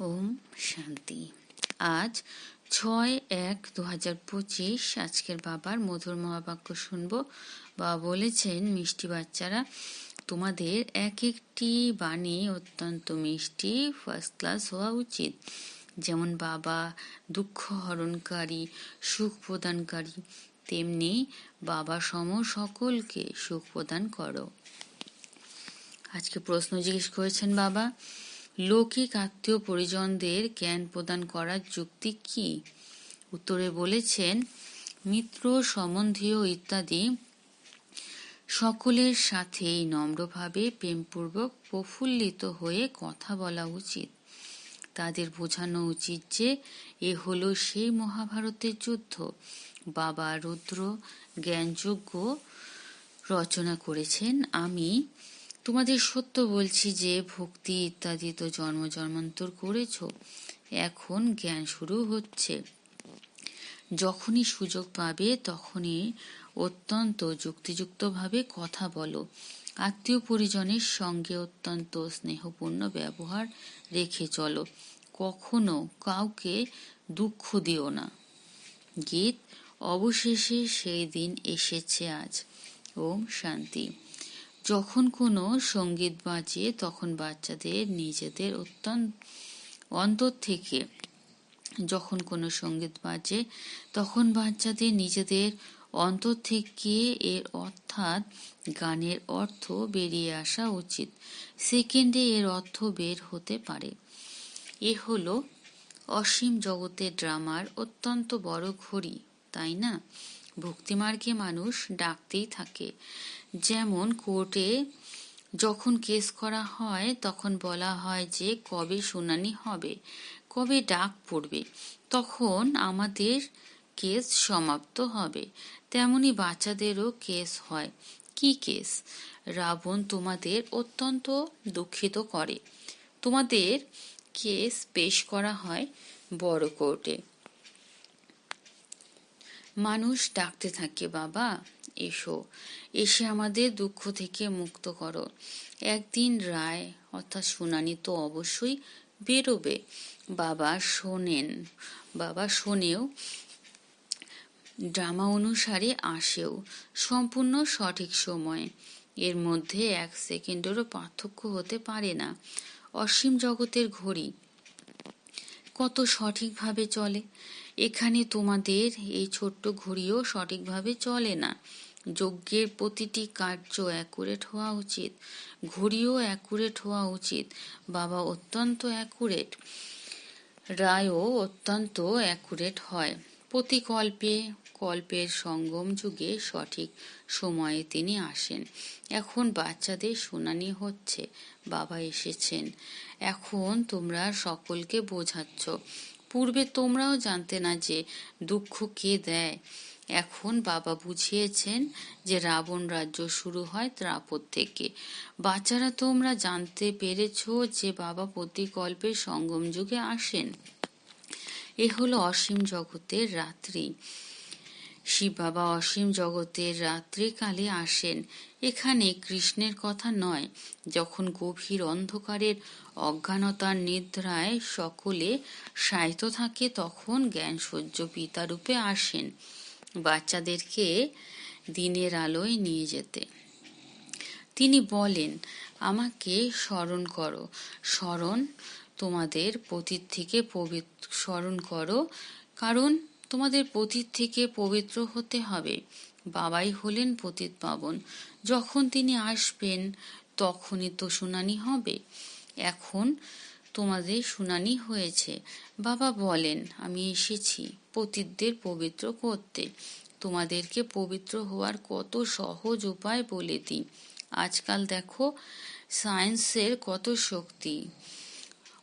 ওম শান্তি। আজ ছয় এক দু হাজার পঁচিশ, আজকের বাবার মধুর মহাবাক্য শুনব। বাবা বলেছেন, মিষ্টি বাচ্চারা, তোমাদের এক একটি বাণী অত্যন্ত মিষ্টি ফার্স্ট ক্লাস হওয়া উচিত। যেমন বাবা দুঃখ হরণকারী, সুখ প্রদানকারী, তেমনি বাবা সম সকলকে সুখ প্রদান করো। আজকে প্রশ্ন জিজ্ঞেস করেছেন বাবা লৌকিক আত্মীয় পরিজনদের জ্ঞান প্রদান করার যুক্তি কি? উত্তরে বলেছেন, মিত্র, সম্বন্ধীয় ইত্যাদি সকলের সাথেই নম্রভাবে, প্রেমপূর্বক প্রফুল্লিত হয়ে কথা বলা উচিত। তাদের বোঝানো উচিত যে, এ হলো সেই মহাভারতের যুদ্ধ। বাবা রুদ্র জ্ঞানযোগ্য রচনা করেছেন, আমি তোমাদের সত্য বলছি যে ভক্তি ইত্যাদি তো জন্ম জন্মান্তর করেছ, এখন জ্ঞান শুরু হচ্ছে। যখনই সুযোগ পাবে তখনই অত্যন্ত যুক্তিযুক্তভাবে কথা বলো। আত্মীয় পরিজনের সঙ্গে অত্যন্ত স্নেহপূর্ণ ব্যবহার রেখে চলো। কখনো কাউকে দুঃখ দিও না। গীত অবশেষে সেই দিন এসেছে আজ। ওম শান্তি। যখন কোনো সংগীত বাজে তখন বাচ্চাদের নিজেদের অত্যন্ত অন্তর থেকে যখন কোনো সংগীত বাজে, তখন বাচ্চাদের নিজেদের অন্তর থেকে এর অর্থাৎ গানের অর্থ বেরিয়ে আসা উচিত। সেকেন্ডে এর অর্থ বের হতে পারে। এ হলো অসীম জগতের ড্রামার অত্যন্ত বড় ঘড়ি, তাই না? ভক্তিমার্গে মানুষ ডাকতেই থাকে। যেমন কোর্টে যখন কেস করা হয়, তখন বলা হয় যে কবে শুনানি হবে, কবে ডাক পড়বে, তখন আমাদের কেস সমাপ্ত হবে। তেমনি বাচ্চাদেরও কেস হয়। কি কেস? রাবণ তোমাদের অত্যন্ত দুঃখিত করে। তোমাদের কেস পেশ করা হয় বড় কোর্টে। মানুষ ডাকতে থাকে, বাবা, এসো, এসে আমাদের দুঃখ থেকে মুক্ত করো। একদিন রায়, অর্থাৎ শুনানি তো অবশ্যই বেরোবে। বাবা শোনেন, বাবা শোনেও ড্রামা অনুসারে আসেও, সম্পূর্ণ সঠিক সময়। এর মধ্যে এক সেকেন্ডেরও পার্থক্য হতে পারে না। অসীম জগতের ঘড়ি কত সঠিকভাবে চলে? এখানে তোমাদের এই ছোট্ট ঘড়িও সঠিকভাবে চলে না। যজ্ঞের প্রতিটি কার্য অ্যাকুরেট হওয়া উচিত। ঘড়িও অ্যাকুরেট হওয়া উচিত। বাবা অত্যন্ত অ্যাকুরেট। রায়ও অত্যন্ত অ্যাকুরেট হয়। প্রতি কল্পে কল্পের সঙ্গম যুগে সঠিক সময়ে তিনি আসেন। এখন বাচ্চাদের শুনানি হচ্ছে। বাবা এসেছেন। এখন তোমরা সকলকে বোঝাচ্ছ। পূর্বে তোমরাও জানতে না যে দুঃখ কে দেয়। এখন বাবা বুঝিয়েছেন যে রাবণ রাজ্য শুরু হয় ত্রাপদ থেকে। বাচ্চারা, তোমরা জানতে পেরেছ যে বাবা প্রতিকল্পে সঙ্গম যুগে আসেন। এ হলো অসীম জগতের রাত্রি। শিব বাবা অসীম জগতের রাত্রিকালে আসেন। এখানে কৃষ্ণের কথা নয়, যখন গভীর অন্ধকারের অজ্ঞানতার নিদ্রায় সকলে সাহিত্য থাকে, তখন জ্ঞান সহ্য পিতারূপে আসেন বাচ্চাদেরকে দিনের আলোয় নিয়ে যেতে। তিনি বলেন, আমাকে স্মরণ করো, স্মরণ তোমাদের পতীত থেকে পবিত্র, স্মরণ করো, কারণ তোমাদের পতীত থেকে পবিত্র হতে হবে। বাবাই হলেন পতিত পাবন। যখন তিনি আসবেন, তখনই তো শুনানি হবে। এখন তোমাদের শুনানি হয়েছে। বাবা বলেন, আমি এসেছি পতিতদের পবিত্র করতে। তোমাদেরকে পবিত্র হওয়ার কত সহজ উপায় বলে দিই। আজকাল দেখো, সায়েন্সের কত শক্তি।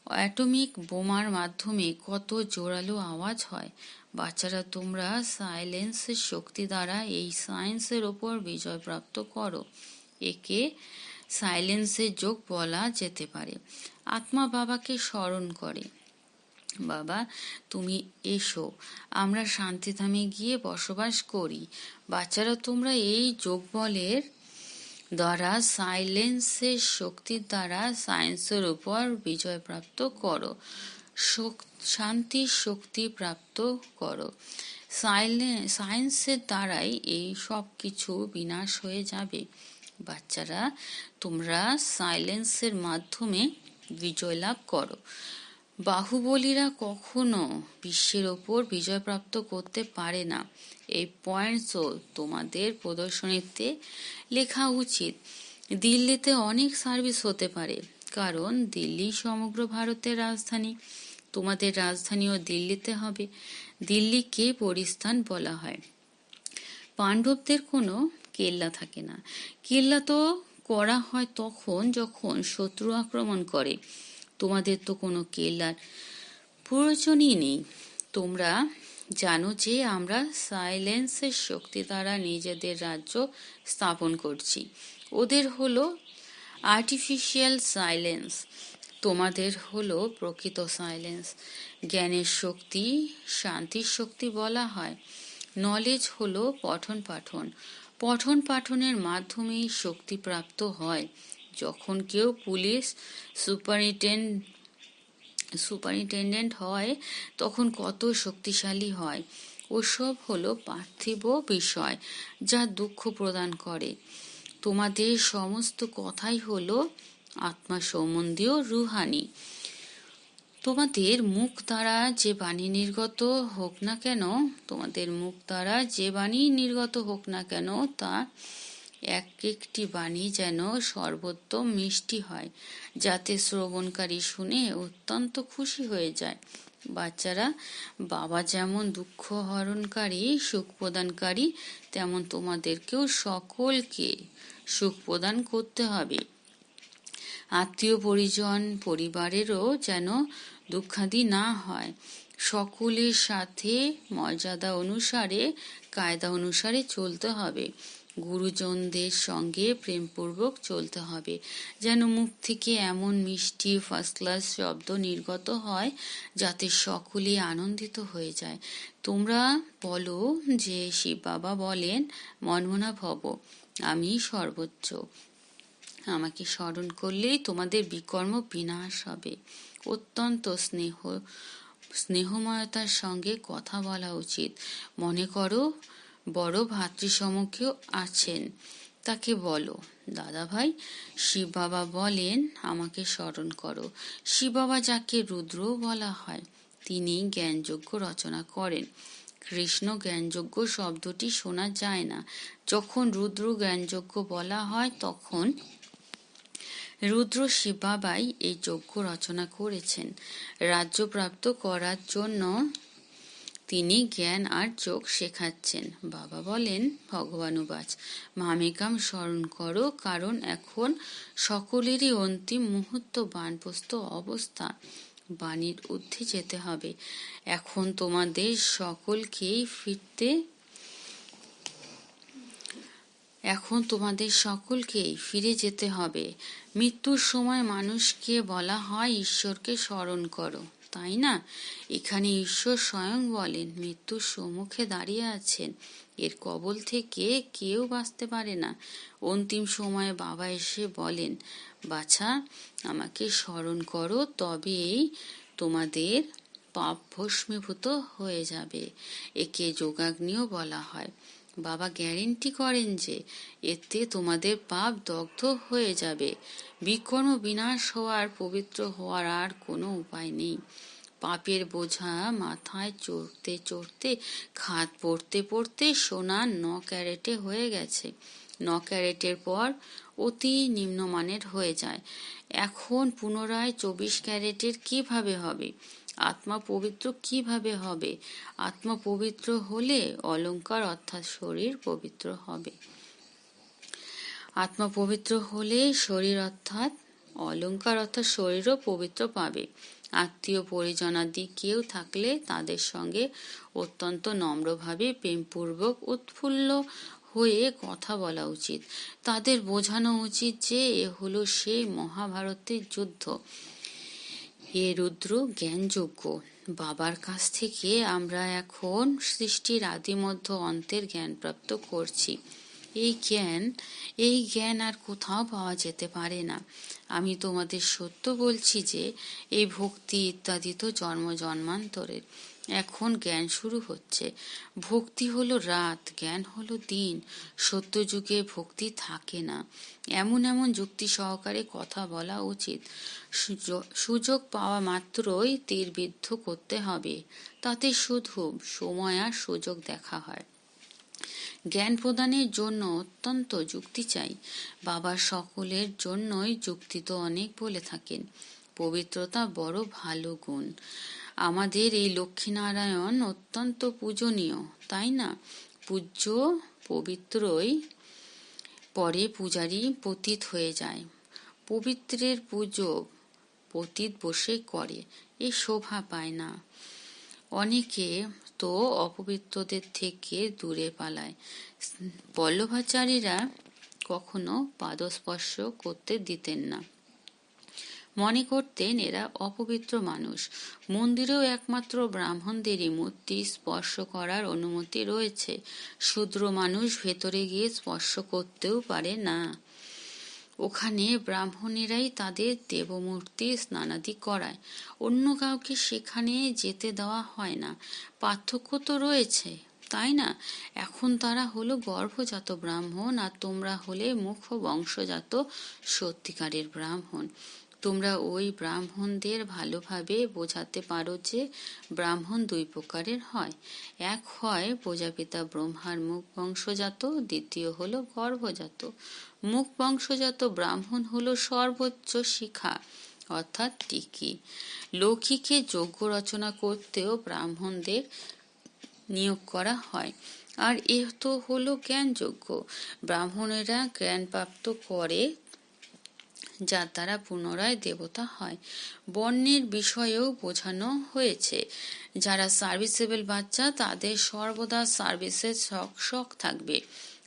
অ্যাটমিক বোমার মাধ্যমে কত জোরালো আওয়াজ হয়। বাচ্চারা, তোমরা সাইলেন্সের শক্তি দ্বারা এই সায়েন্সের ওপর বিজয় প্রাপ্ত করো। একে সাইলেন্সের যোগ বলা যেতে পারে। আত্মা বাবাকে স্মরণ করে, বাবা, তুমি এসো, আমরা শান্তিধামে গিয়ে বসবাস করি। বাচ্চারা, তোমরা এই যোগ বলের দ্বারা সাইলেন্সের শক্তির দ্বারা সায়েন্সের উপর বিজয় প্রাপ্ত করো। শান্তির শক্তি প্রাপ্ত করো। সায়েন্সের দ্বারাই এই সব কিছু বিনাশ হয়ে যাবে। বাচ্চারা, তোমরা সাইলেন্সের মাধ্যমে বিজয় লাভ করো। বাহুবলীরা কখনো বিশ্বের ওপর বিজয়প্রাপ্ত করতে পারে না। এই পয়েন্টসও তোমাদের প্রদর্শনীতে লেখা উচিত। দিল্লিতে অনেক সার্ভিস হতে পারে, কারণ দিল্লি সমগ্র ভারতের রাজধানী। তোমাদের রাজধানীও দিল্লিতে হবে। দিল্লিকে পরিস্থান বলা হয়। পাণ্ডবদের কোনো কেল্লা থাকে না। কেল্লা তো করা হয় তখন যখন শত্রু আক্রমণ করে। তোমাদের তো কোনো কেল্লার প্রয়োজনই নেই। তোমরা জানো যে আমরা সাইলেন্সের শক্তি দ্বারা নিজেদের রাজ্য স্থাপন করছি। ওদের হলো আর্টিফিশিয়াল সাইলেন্স তোমাদের হলো প্রকৃত সাইলেন্স জ্ঞানের শক্তি, শান্তির শক্তি বলা হয়। নলেজ হলো পঠন পাঠন পঠন পাঠনের মাধ্যমেই শক্তি প্রাপ্ত হয়। যখন কেউ পুলিশ সুপারিনটেন্ড সুপারিনটেন্ডেন্ট হয়, তখন কত শক্তিশালী হয়। ওসব হলো পার্থিব বিষয় যা দুঃখ প্রদান করে। তোমাদের সমস্ত কথাই হলো আত্মা সম্বন্ধীয় রুহানি। তোমাদের মুখ দ্বারা যে বাণী নির্গত হোক না কেন, তোমাদের মুখ দ্বারা যে বাণী নির্গত হোক না কেন, তা এক একটি বাণী যেন সর্বোত্তম মিষ্টি হয়, যাতে শ্রবণকারী শুনে অত্যন্ত খুশি হয়ে যায়। বাচ্চারা, বাবা যেমন দুঃখ হরণকারী, সুখ প্রদানকারী, তেমন তোমাদেরকেও সকলকে সুখ প্রদান করতে হবে। আত্মীয় পরিজন, পরিবারেরও যেন দুঃখাদি না হয়। সকলের সাথে মর্যাদা অনুসারে, কায়দা অনুসারে চলতে হবে। গুরুজনদের সঙ্গে প্রেমপূর্বক চলতে হবে। যেন মুখ থেকে এমন মিষ্টি ফার্স্ট ক্লাস শব্দ নির্গত হয়, যাতে সকলেই আনন্দিত হয়ে যায়। তোমরা বলো যে শিব বাবা বলেন, মনমনা ভব, আমি সর্বোচ্চ। আমাকে স্মরণ করলেই তোমাদের বিকর্ম বিনাশ হবে। অত্যন্ত স্নেহ, স্নেহময়তার সঙ্গে কথা বলা উচিত। মনে করো বড় ভাতৃসম কেউ আছেন। তাকে বলো দাদা ভাই শিব বাবা বলেন, আমাকে স্মরণ করো। শিব বাবা যাকে রুদ্র বলা হয় তিনি জ্ঞানযজ্ঞ রচনা করেন। কৃষ্ণ জ্ঞানযজ্ঞ শব্দটি শোনা যায় না। যখন রুদ্র জ্ঞানযজ্ঞ বলা হয়, তখন রুদ্র শিবাবাই এই যজ্ঞ রচনা করেছেন। রাজ্যপ্রাপ্ত করার জন্য তিনি জ্ঞান আর যোগ শেখাচ্ছেন। বাবা বলেন ভগবানুবাচ মামেকাম স্মরণ করো, কারণ এখন সকলেরই অন্তিম মুহূর্ত বানপ্রস্ত অবস্থা। বাণীর ঊর্ধ্বে যেতে হবে। এখন তোমাদের সকলকেই ফিরতে, এখন তোমাদের সকলকেই ফিরে যেতে হবে। মৃত্যুর সময় মানুষকে বলা হয়, ঈশ্বরকে স্মরণ করো। তাই না? এখানে ঈশ্বর স্বয়ং বলেন, মৃত্যুর সম্মুখে দাঁড়িয়ে আছেন। এর কবল থেকে কেউ বাঁচতে পারে না। অন্তিম সময়ে বাবা এসে বলেন, বাছা, আমাকে স্মরণ করো তবেই তোমাদের পাপ ভস্মীভূত হয়ে যাবে। একে যোগাগ্নিও বলা হয়। বাবা গ্যারেন্টি করেন যে এতে তোমাদের পাপ দগ্ধ হয়ে যাবে। বিকর্ম বিনাশ হওয়ার, পবিত্র হওয়ার আর কোনো উপায় নেই। পাপের বোঝা মাথায় চড়তে চড়তে, খাত পড়তে পড়তে সোনা ন ক্যারেটে হয়ে গেছে। ন ক্যারেটের পর অতি নিম্নমানের হয়ে যায়। এখন পুনরায় চব্বিশ ক্যারেটের কীভাবে হবে? আত্মা পবিত্র কীভাবে হবে? আত্মা পবিত্র হলে অলঙ্কার অর্থাৎ শরীর পবিত্র হবে। আত্মা পবিত্র হলে শরীর অর্থাৎ অলঙ্কার অর্থাৎ শরীরও পবিত্র পাবে। আত্মীয় পরিজনাদি কেউ থাকলে তাদের সঙ্গে অত্যন্ত নম্রভাবে, প্রেমপূর্বক, উৎফুল্ল হয়ে কথা বলা উচিত। তাদের বোঝানো উচিত যে এ হলো সেই মহাভারতের যুদ্ধ। হে রুদ্র জ্ঞানযোগ্য, বাবার কাছ থেকে আমরা এখন সৃষ্টির আদিমধ্য অন্তের জ্ঞান প্রাপ্ত করছি। এই জ্ঞান এই জ্ঞান আর কোথাও পাওয়া যেতে পারে না। আমি তোমাদের সত্য বলছি যে, এই ভক্তি ইত্যাদি তো জন্ম জন্মান্তরের। এখন জ্ঞান শুরু হচ্ছে। ভক্তি হলো রাত, জ্ঞান হলো দিন। সত্য যুগে ভক্তি থাকে না। এমন এমন যুক্তি সহকারে কথা বলা উচিত। সুযোগ- পাওয়া মাত্রই তীর বিদ্ধ করতে হবে। তাতে শুধু সময় আর সুযোগ দেখা হয়। জ্ঞান প্রদানের জন্য অত্যন্ত যুক্তি চাই। বাবা সকলের জন্যই যুক্তি তো অনেক বলে থাকেন। পবিত্রতা বড় ভালো গুণ। আমাদের এই লক্ষ্মীনারায়ণ অত্যন্ত পূজনীয়, তাই না? পূজ্য পবিত্রই পরে পূজারী পতীত হয়ে যায়। পবিত্রের পুজো পতীত বসে করে, এ শোভা পায় না। অনেকে তো অপবিত্রদের থেকে দূরে পালায়। বল্লভাচারীরা কখনো পাদস্পর্শ করতে দিতেন না। মনে করতেন এরা অপবিত্র মানুষ। মন্দিরেও একমাত্র ব্রাহ্মণদেরই মূর্তি স্পর্শ করার অনুমতি রয়েছে। শূদ্র মানুষ ভেতরে গিয়ে স্পর্শ করতেও পারে না। ওখানে ব্রাহ্মণেরাই তাদের দেবমূর্তি স্নানাদি করায়। অন্য কাউকে সেখানে যেতে দেওয়া হয় না। পার্থক্য তো রয়েছে, তাই না? এখন তারা হলো গর্ভজাত ব্রাহ্মণ আর তোমরা হলে মুখ্য বংশজাত সত্যিকারের ব্রাহ্মণ। তোমরা ওই ব্রাহ্মণদের ভালোভাবে বোঝাতে পারো যে ব্রাহ্মণ দুই প্রকারের হয়। এক হয় প্রজাপিতা ব্রহ্মার মুখ বংশজাত, দ্বিতীয় হলো গর্ভজাত। মুখ বংশজাত ব্রাহ্মণ হলো সর্বোচ্চ শিখা, অর্থাৎ টিকি। লৌকিকে যজ্ঞ রচনা করতেও ব্রাহ্মণদের নিয়োগ করা হয়। আর এ তো হলো জ্ঞানযোগ্য ব্রাহ্মণেরা জ্ঞান প্রাপ্ত করে যার দ্বারা পুনরায় দেবতা হয়। বর্ণের বিষয়েও বোঝানো হয়েছে। যারা সার্ভিসেবল বাচ্চা, তাদের সর্বদা সার্ভিসের শখ শখ থাকবে।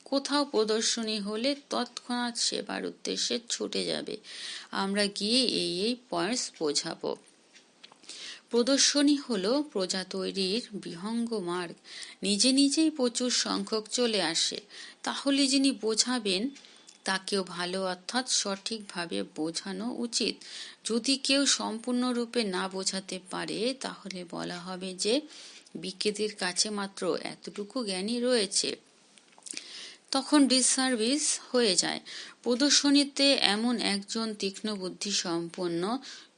কোথাও প্রদর্শনী হলে তৎক্ষণাৎ সেবার উদ্দেশ্যে ছুটে যাবে। আমরা গিয়ে এই এই পয়েন্টস বোঝাবো। প্রদর্শনী হলো প্রজা তৈরির বিহঙ্গ মার্গ। নিজে নিজেই প্রচুর সংখ্যক চলে আসে। তাহলে যিনি বোঝাবেন তাকেও ভালো অর্থাৎ সঠিকভাবে বোঝানো উচিত। যদি কেউ সম্পূর্ণরূপে না বোঝাতে পারে, তাহলে বলা হবে যে বিকেদের কাছে মাত্র এতটুকু জ্ঞানই রয়েছে। তখন ডিসসার্ভিস হয়ে যায়। প্রদর্শনীতে এমন একজন তীক্ষ্ণ বুদ্ধি সম্পন্ন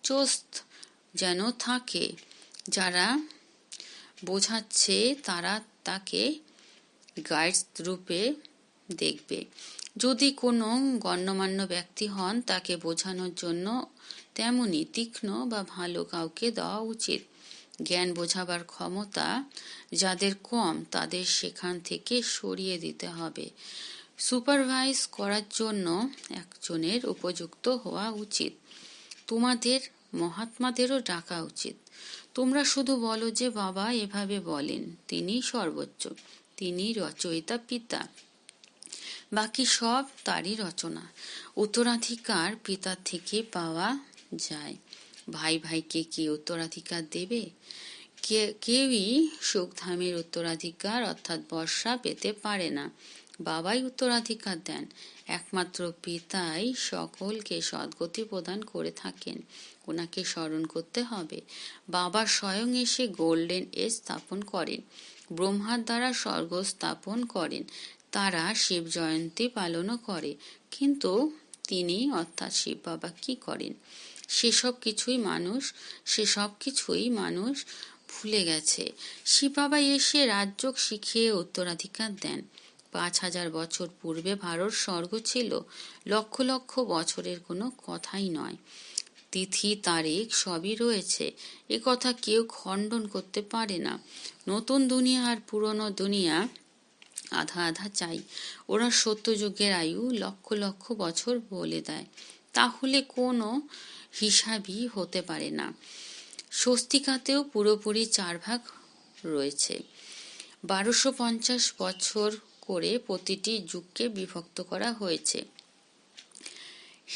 চোস্ত যেন থাকে, যারা বোঝাচ্ছে তারা তাকে গাইডস রূপে দেখবে। যদি কোনো গণ্যমান্য ব্যক্তি হন, তাকে বোঝানোর জন্য তেমনি তীক্ষ্ণ বা ভালো কাউকে দেওয়া উচিত। জ্ঞান বোঝাবার ক্ষমতা যাদের কম, তাদের সেখান থেকে সরিয়ে দিতে হবে। সুপারভাইজ করার জন্য একজনের উপযুক্ত হওয়া উচিত। তোমাদের, মহাত্মাদেরও ডাকা উচিত। তোমরা শুধু বলো যে, বাবা এভাবে বলেন, তিনি সর্বোচ্চ, তিনি রচয়িতা পিতা। বাকি সব তারই রচনা। উত্তরাধিকার পিতার থেকে পাওয়া যায়। ভাই ভাইকে কি উত্তরাধিকার দেবে? কেউই সুখধামের উত্তরাধিকার অর্থাৎ বর্ষা পেতে পারে না। বাবাই উত্তরাধিকার দেন। একমাত্র পিতাই সকলকে সদ্গতি প্রদান করে থাকেন। ওনাকে স্মরণ করতে হবে। বাবা স্বয়ং এসে গোল্ডেন এজ স্থাপন করেন। ব্রহ্মার দ্বারা স্বর্গ স্থাপন করেন। তারা শিব জয়ন্তী পালনও করে, কিন্তু তিনি অর্থাৎ শিব বাবা কি করেন? সেসব কিছুই মানুষ, সেসব কিছুই মানুষ ভুলে গেছে। শিব বাবা এসে রাজযোগ শিখিয়ে উত্তরাধিকার দেন। পাঁচ হাজার বছর পূর্বে ভারত স্বর্গ ছিল, লক্ষ লক্ষ বছরের কোনো কথাই নয়। তিথি, তারিখ সবই রয়েছে, এ কথা কেউ খণ্ডন করতে পারে না। নতুন দুনিয়া আর পুরনো দুনিয়া আধা আধা চাই। ওরা সত্যযুগের আয়ু লক্ষ লক্ষ বছর বলে দেয়। তাহলে কোনো হিসাবই হতে পারে না। স্বস্তিকাতেও পুরোপুরি চার ভাগ রয়েছে। বারোশো পঞ্চাশ বছর করে প্রতিটি যুগকে বিভক্ত করা হয়েছে।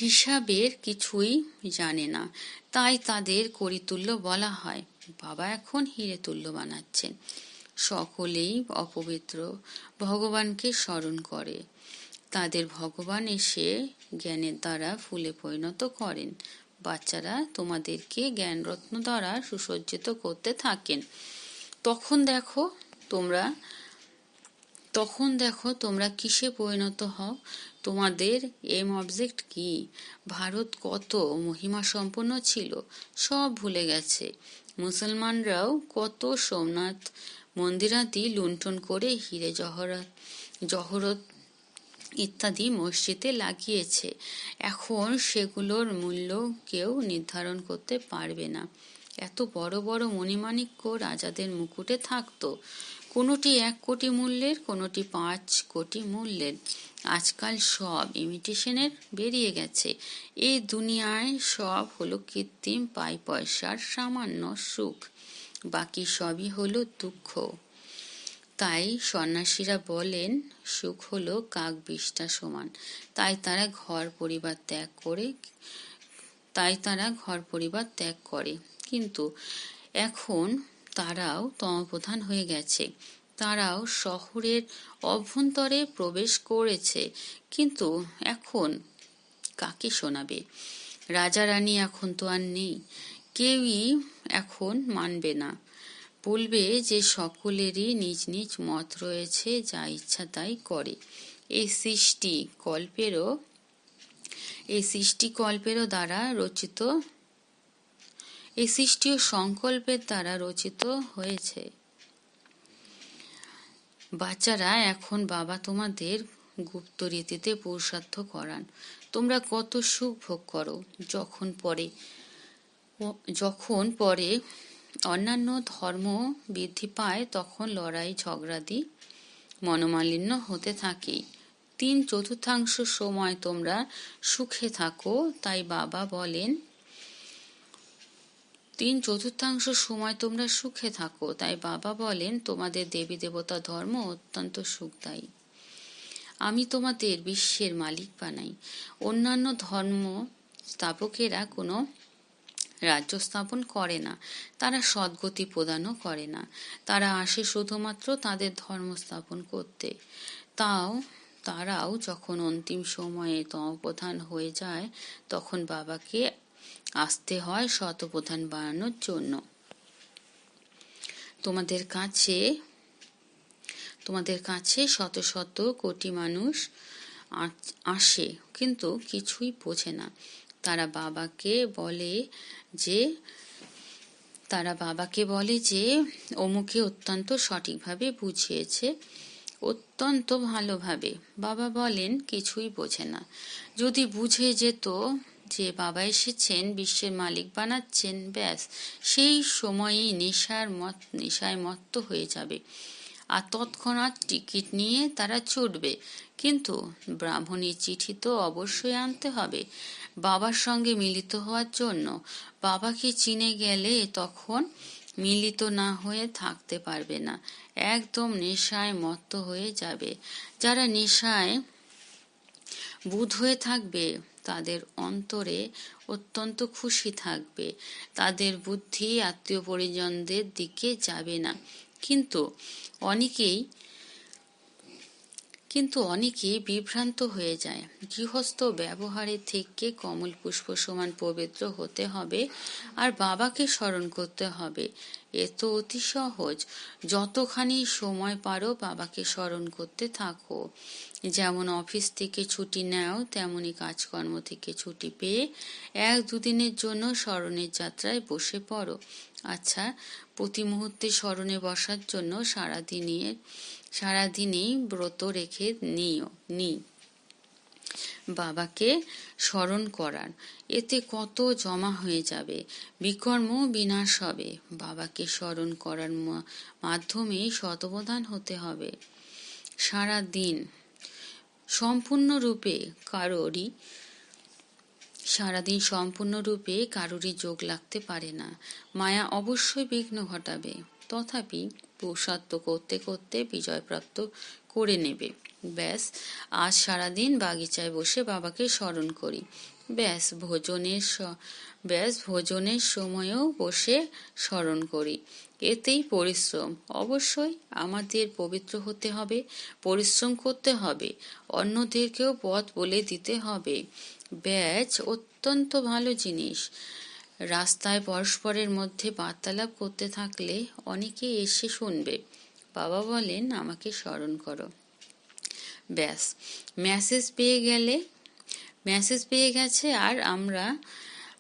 হিসাবের কিছুই জানে না। তাই তাদের করিতুল্য বলা হয়। বাবা এখন হিরে তুল্য বানাচ্ছেন। সকলেই অপবিত্র ভগবানকে স্মরণ করে। তাদের ভগবান এসে জ্ঞানের দ্বারা ফুলে পরিণত করেন। বাচ্চারা তোমাদেরকে জ্ঞানরত্ন দ্বারা সুসজ্জিত করতে থাকেন। তখন দেখো তোমরা, তখন দেখো তোমরা কিসে পরিণত হও? তোমাদের এম অবজেক্ট কি? ভারত কত মহিমা সম্পন্ন ছিল? সব ভুলে গেছে। মুসলমানরাও কত সোমনাথ মন্দিরাদি লুণ্ঠন করে হিরে জহরত জহরত ইত্যাদি মসজিদে লাগিয়েছে। এখন সেগুলোর মূল্য কেউ নির্ধারণ করতে পারবে না। এত বড় বড় মণিমাণিক্য রাজাদের মুকুটে থাকতো। কোনোটি এক কোটি মূল্যের, কোনোটি পাঁচ কোটি মূল্যের। আজকাল সব ইমিটেশনের বেরিয়ে গেছে। এই দুনিয়ায় সব হলো কৃত্রিম পাই পয়সার সামান্য সুখ। বাকি সবই হলো দুঃখ। তাই সন্ন্যাসীরা বলেন, সুখ হলো কাক বিষ্ঠা সমান। তাই তারা ঘর পরিবার ত্যাগ করে, তাই তারা ঘর পরিবার ত্যাগ করে। কিন্তু এখন তারাও তমপ্রধান হয়ে গেছে। তারাও শহরের অভ্যন্তরে প্রবেশ করেছে। কিন্তু এখন কাকে শোনাবে? রাজা রানী এখন তো আর নেই। কেউই এখন মানবে না। বলবে যে সকলেরই নিজ নিজ মত রয়েছে, যা ইচ্ছা তাই করে। এই সৃষ্টি কল্পেরও, এই সৃষ্টি কল্পেরও দ্বারা রচিত, এই সৃষ্টি ও সংকল্পের দ্বারা রচিত হয়েছে। বাচ্চারা, এখন বাবা তোমাদের গুপ্ত রীতিতে পুরুষার্থ করান। তোমরা কত সুখ ভোগ করো, যখন পরে যখন পরে অন্যান্য ধর্ম বৃদ্ধি পায়, তখন লড়াই, ঝগড়াদি মনোমালিন্য হতে থাকে। তিন চতুর্থাংশ সময় তোমরা সুখে থাকো, তাই বাবা বলেন, তিন চতুর্থাংশ সময় তোমরা সুখে থাকো, তাই বাবা বলেন, তোমাদের দেবী দেবতা ধর্ম অত্যন্ত সুখদায়ী। আমি তোমাদের বিশ্বের মালিক বানাই। অন্যান্য ধর্ম স্থাপকেরা কোনো রাজ্য স্থাপন করে না। তারা সদ্গতি প্রদানও করে না। তারা আসে শুধুমাত্র তাদের ধর্ম স্থাপন করতে। তাও, তারাও যখন অন্তিম সময়ে তমপ্রধান হয়ে যায়, তখন বাবাকে আসতে হয় শতপ্রধান বানানোর জন্য। তোমাদের কাছে তোমাদের কাছে শত শত কোটি মানুষ আসে, কিন্তু কিছুই বোঝে না। তারা বাবাকে বলে যে, তারা বাবাকে বলে যে, অমুকে অত্যন্ত সঠিকভাবে বুঝিয়েছে, অত্যন্ত ভালোভাবে। বাবা বলেন, কিছুই বোঝে না। যদি বুঝে যেত যে বাবা এসেছেন, বিশ্বের মালিক বানাচ্ছেন, ব্যাস, সেই সময়েই নেশার মত, নেশায় মত্ত হয়ে যাবে। আর তৎক্ষণাৎ টিকিট নিয়ে তারা ছুটবে। কিন্তু ব্রাহ্মণীর চিঠি তো অবশ্যই আনতে হবে। বাবার সঙ্গে মিলিত হওয়ার জন্য বাবাকে চিনে গেলে তখন মিলিত না হয়ে থাকতে পারবে না। একদম নেশায় মত্ত হয়ে যাবে। যারা নেশায় বুধ হয়ে থাকবে, তাদের অন্তরে অত্যন্ত খুশি থাকবে। তাদের বুদ্ধি আত্মীয় পরিজনদের দিকে যাবে না। কিন্তু অনেকেই কিন্তু অনেকে বিভ্রান্ত হয়ে যায়। গৃহস্থ ব্যবহারের থেকে কমল পুষ্প সমান পবিত্র হতে হবে আর বাবাকে স্মরণ করতে হবে। এ তো অতি সহজ। যতখানি সময় পারো বাবাকে স্মরণ করতে থাকো। যেমন অফিস থেকে ছুটি নাও, তেমনি কাজকর্ম থেকে ছুটি পেয়ে এক দুদিনের জন্য স্মরণের যাত্রায় বসে পড়ো। আচ্ছা প্রতি মুহূর্তে স্মরণে বসার জন্য সারাদিনের সারাদিনই ব্রত রেখে নিও নি বাবাকে স্মরণ করার। এতে কত জমা হয়ে যাবে? বিকর্ম বিনাশ হবে। বাবাকে স্মরণ করার মাধ্যমে শতবদান হতে হবে। সারা দিন সম্পূর্ণরূপে কারোরই, সারাদিন সম্পূর্ণরূপে কারোরই যোগ লাগতে পারে না। মায়া অবশ্যই বিঘ্ন ঘটাবে। তথাপি পুরুষার্থ করতে করতে বিজয়প্রাপ্ত করে নেবে। ব্যাস, আজ সারাদিন বাগিচায় বসে বাবাকে স্মরণ করি। ব্যাস, ভোজনের ব্যাস, ভোজনের সময়ও বসে স্মরণ করি। এতেই পরিশ্রম। অবশ্যই আমাদের পবিত্র হতে হবে, পরিশ্রম করতে হবে, অন্যদেরকেও পথ বলে দিতে হবে। ব্যাচ অত্যন্ত ভালো জিনিস। রাস্তায় পরস্পরের মধ্যে বার্তালাপ করতে থাকলে অনেকে এসে শুনবে। বাবা বলেন, আমাকে স্মরণ করো। ব্যাস মেসেজ পেয়ে গেলে মেসেজ পেয়ে গেছে আর আমরা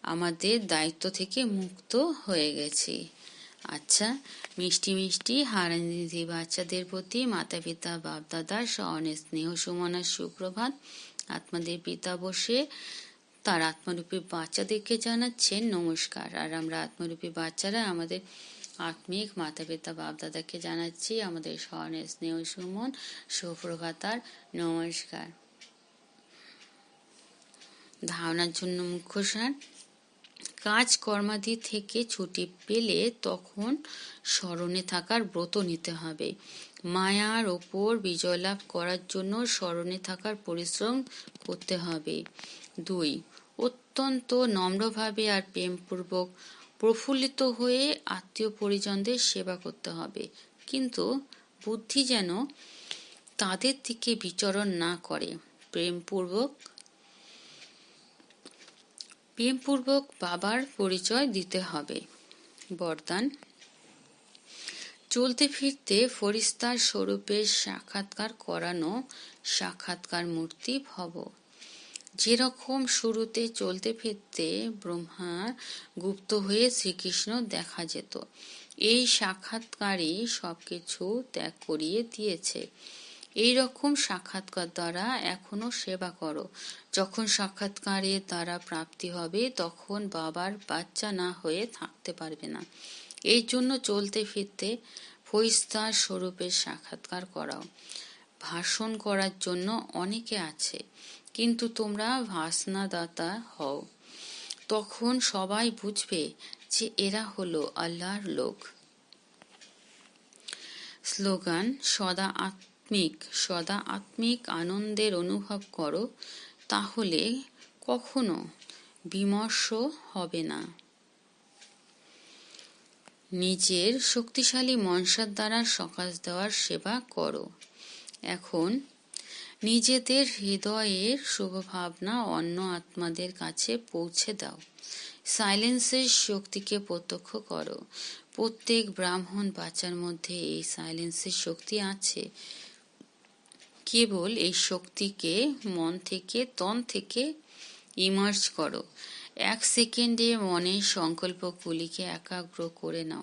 আমাদের দায়িত্ব থেকে মুক্ত হয়ে গেছি। আচ্ছা মিষ্টি মিষ্টি হারানিধি বাচ্চাদের প্রতি মাতা পিতা বাপ দাদার স্নেহ সুমনার সুপ্রভাত। আত্মাদের পিতা বসে তার আত্মরূপী বাচ্চাদেরকে জানাচ্ছেন, নমস্কার। আর আমরা আত্মরূপী বাচ্চারা আমাদের আত্মিক মাতা পিতা বাপ দাদাকে জানাচ্ছি, আমাদের স্মরণের স্নেহ সুমন, সুপ্রভাতার নমস্কার। ধারণার জন্য মুখ্য সার কাজ কর্মাদি থেকে ছুটি পেলে তখন স্মরণে থাকার ব্রত নিতে হবে। মায়ার ওপর বিজয় লাভ করার জন্য স্মরণে থাকার পরিশ্রম করতে হবে। দুই, অত্যন্ত নম্রভাবে আর প্রেমপূর্বক প্রফুল্লিত হয়ে আত্মীয় পরিজনদের সেবা করতে হবে। কিন্তু বুদ্ধি যেন তাদের দিকে বিচরণ না করে। প্রেমপূর্বক প্রেমপূর্বক বাবার পরিচয় দিতে হবে। বরদান চলতে ফিরতে ফরিস্তার স্বরূপে সাক্ষাৎকার করানো সাক্ষাৎকার মূর্তি ভব। যেরকম শুরুতে চলতে ফিরতে ব্রহ্মা গুপ্ত হয়ে শ্রীকৃষ্ণ দেখা যেত, এই সাক্ষাৎকারই সবকিছু ত্যাগ করিয়ে দিয়েছে। এই রকম সাক্ষাৎকার দ্বারা এখনও সেবা করো। যখন সাক্ষাৎকারের দ্বারা প্রাপ্তি হবে, তখন বাবার বাচ্চা না হয়ে থাকতে পারবে না। এই জন্য চলতে ফিরতে ফৈস্তার স্বরূপের সাক্ষাৎকার করাও। ভাষণ করার জন্য অনেকে আছে, কিন্তু তোমরা ভাষণাদাতা হও। তখন সবাই বুঝবে যে এরা হলো আল্লাহর লোক। স্লোগান, সদা আত্মিক সদা আত্মিক আনন্দের অনুভব করো, তাহলে কখনো বিমর্ষ হবে না। নিজের শক্তিশালী মনসার দ্বারা সকাশ দেওয়ার সেবা করো। এখন নিজেদের হৃদয়ের শুভভাবনা অন্য আত্মাদের কাছে পৌঁছে দাও। সাইলেন্সের শক্তিকে প্রত্যক্ষ করো। প্রত্যেক ব্রাহ্মণ বাচ্চার মধ্যে এই সাইলেন্সের শক্তি আছে। কেবল এই শক্তিকে মন থেকে, তন থেকে ইমার্জ করো। এক সেকেন্ডে মনের সংকল্পগুলিকে একাগ্র করে নাও।